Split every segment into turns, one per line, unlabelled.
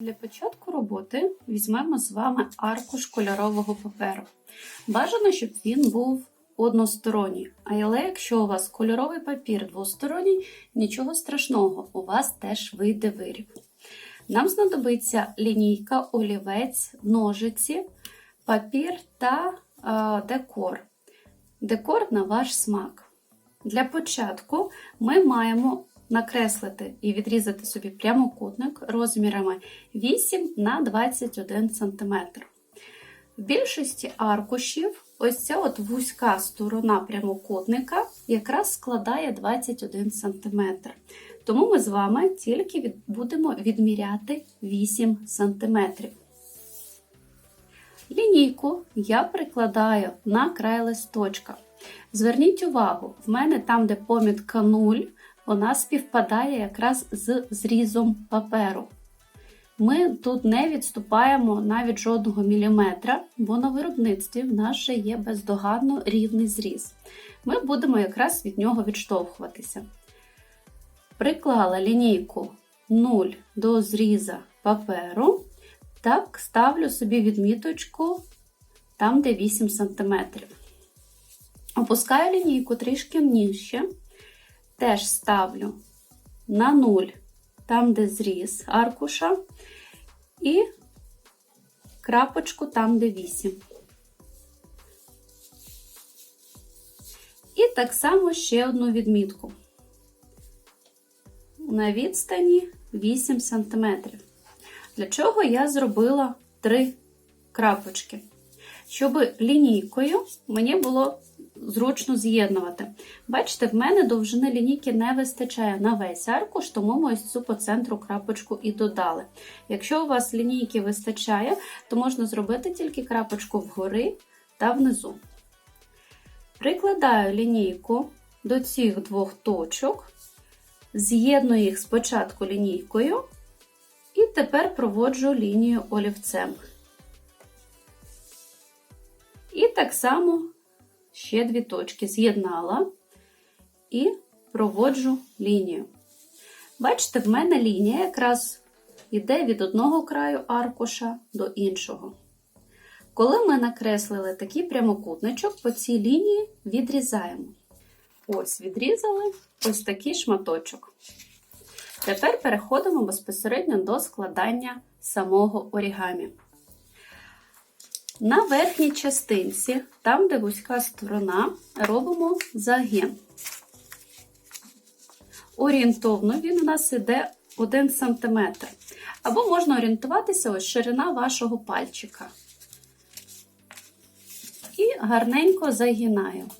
Для початку роботи візьмемо з вами аркуш кольорового паперу. Бажано, щоб він був односторонній. Але якщо у вас кольоровий папір двосторонній, нічого страшного, у вас теж вийде виріб. Нам знадобиться лінійка, олівець, ножиці, папір та е, декор. Декор на ваш смак. Для початку ми маємо накреслити і відрізати собі прямокутник розмірами 8 на 21 см. В більшості аркушів ось ця от вузька сторона прямокутника якраз складає 21 см. Тому ми з вами тільки будемо відміряти 8 см. Лінійку я прикладаю на край листочка. Зверніть увагу, в мене там, де помітка 0, вона співпадає якраз з зрізом паперу. Ми тут не відступаємо навіть жодного міліметра, бо на виробництві в нас вже є бездоганно рівний зріз. Ми будемо якраз від нього відштовхуватися. Приклала лінійку 0 до зріза паперу, так ставлю собі відміточку там, де 8 см. Опускаю лінійку трішки нижче, теж ставлю на 0, там, де зріз аркуша, і крапочку там, де 8. І так само ще одну відмітку. На відстані 8 см. Для чого я зробила 3 крапочки? Щоб лінійкою мені було зручно з'єднувати. Бачите, в мене довжини лінійки не вистачає на весь аркуш, тому ми ось цю по центру крапочку і додали. Якщо у вас лінійки вистачає, то можна зробити тільки крапочку вгори та внизу. Прикладаю лінійку до цих двох точок, з'єдную їх спочатку лінійкою, і тепер проводжу лінію олівцем. І так само ще дві точки з'єднала і проводжу лінію. Бачите, в мене лінія якраз йде від одного краю аркуша до іншого. Коли ми накреслили такий прямокутничок, по цій лінії відрізаємо. Ось, відрізали ось такий шматочок. Тепер переходимо безпосередньо до складання самого орігамі. На верхній частинці, там, де вузька сторона, робимо загин. Орієнтовно він у нас іде 1 см. Або можна орієнтуватися ось ширина вашого пальчика. І гарненько загинаю.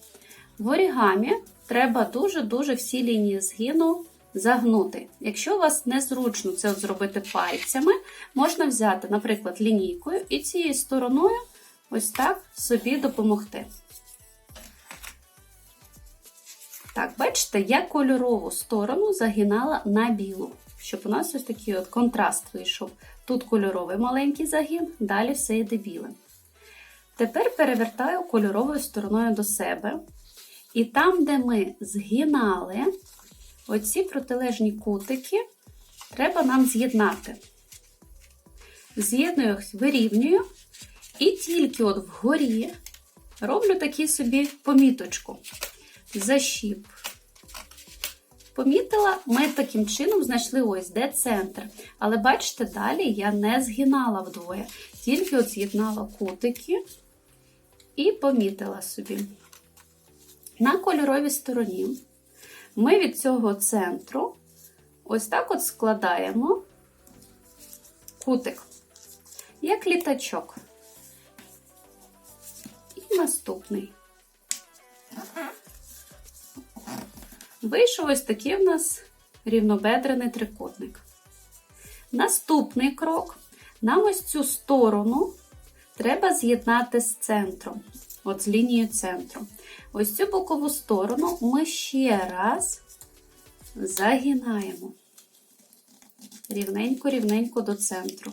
В орігамі треба дуже-дуже всі лінії згину загнути. Якщо у вас незручно це зробити пальцями, можна взяти, наприклад, лінійкою і цією стороною ось так собі допомогти. Так, бачите, я кольорову сторону загинала на білу, щоб у нас ось такий от контраст вийшов. Тут кольоровий маленький загін, далі все йде білим. Тепер перевертаю кольоровою стороною до себе. І там, де ми згинали, оці протилежні кутики треба нам з'єднати. З'єдную їх, вирівнюю, і тільки от вгорі роблю такі собі поміточку. Защіп. Помітила, ми таким чином знайшли ось де центр. Але бачите, далі я не згинала вдвоє, тільки от з'єднала кутики і помітила собі. На кольоровій стороні ми від цього центру ось так от складаємо кутик, як літачок. Наступний. Вийшов ось такий в нас рівнобедрений трикутник. Наступний крок. Нам ось цю сторону треба з'єднати з центром, от з лінією центру. Ось цю бокову сторону ми ще раз загинаємо рівненько-рівненько до центру.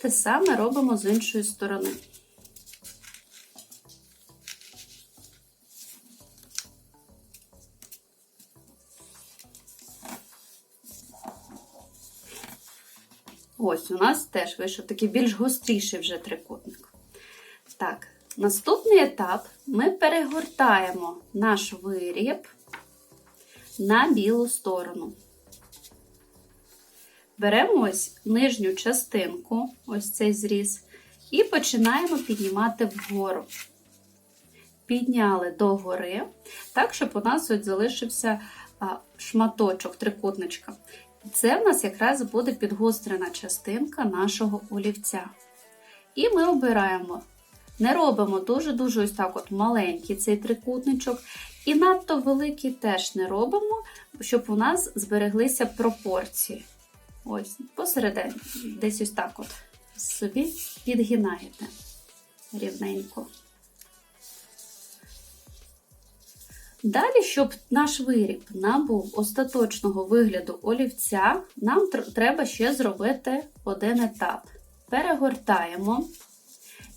те саме робимо з іншої сторони. Ось у нас теж вийшов такий більш густріший вже трикутник. Так, наступний етап ми перегортаємо наш виріб на білу сторону. Беремо ось нижню частинку, ось цей зріз, і починаємо піднімати вгору. Підняли догори, так, щоб у нас ось залишився шматочок трикутничка. Це в нас якраз буде підгострена частинка нашого олівця. І ми обираємо, не робимо дуже-дуже ось так от маленький цей трикутничок. І надто великий теж не робимо, щоб у нас збереглися пропорції. Ось, посередині, десь ось так от собі підгинаєте рівненько. Далі, щоб наш виріб набув остаточного вигляду олівця, нам тр- треба ще зробити один етап. Перегортаємо.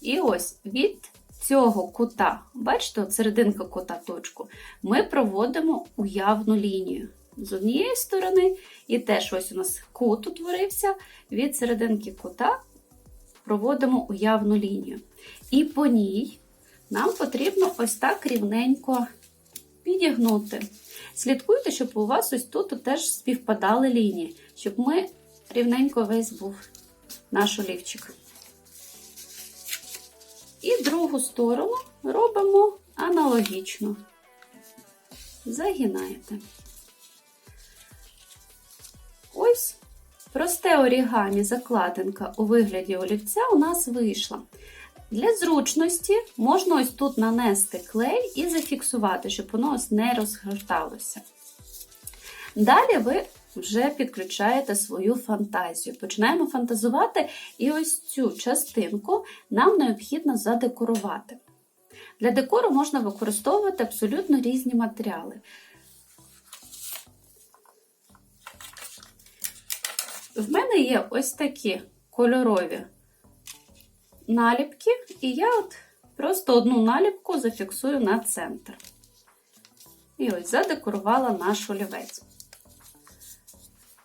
І ось від цього кута, бачите, серединка кута точку, ми проводимо уявну лінію. З однієї сторони, і теж ось у нас кут утворився, від серединки кута проводимо уявну лінію. І по ній нам потрібно ось так рівненько підігнути. Слідкуйте, щоб у вас ось тут теж співпадали лінії, щоб ми рівненько весь був наш олівчик. І другу сторону робимо аналогічно. Загинаєте. Ось просте орігамі закладинка у вигляді олівця у нас вийшла. Для зручності можна ось тут нанести клей і зафіксувати, щоб воно ось не розгорталося. Далі ви вже підключаєте свою фантазію. Починаємо фантазувати, і ось цю частинку нам необхідно задекорувати. Для декору можна використовувати абсолютно різні матеріали. В мене є ось такі кольорові наліпки, і я от просто одну наліпку зафіксую на центр. І ось задекорувала наш олівець.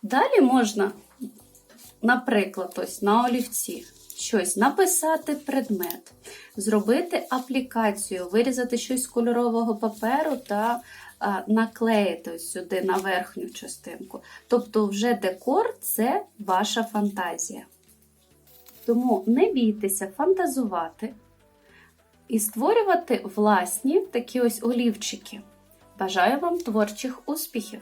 Далі можна, наприклад, ось на олівці щось написати предмет, зробити аплікацію, вирізати щось з кольорового паперу та наклеїти ось сюди на верхню частинку. Тобто, вже декор це ваша фантазія. Тому не бійтеся фантазувати і створювати власні такі ось олівчики. Бажаю вам творчих успіхів!